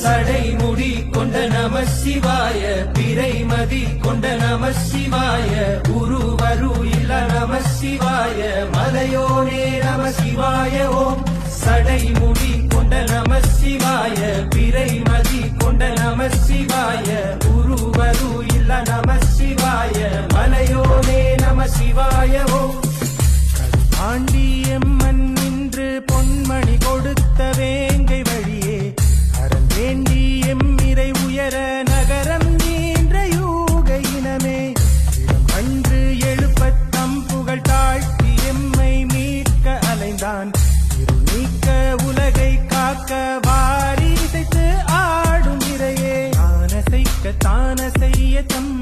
சடைமுடி கொண்ட நம சிவாய பிறைமதி கொண்ட நம சிவாய உருவரு இல்ல நம சிவாய மலையோனே நம சிவாய ஓம். சடைமுடி கொண்ட நம சிவாய பிறைமதி கொண்ட நம சிவாய உருவரு இல்ல நம சிவாய மலையோனே நம சிவாய ஓம். அலைந்தான் இருள் நீக்க உலகை காக்க வாரி இசைத்து ஆடும் இறையே. தான செய்ய தம்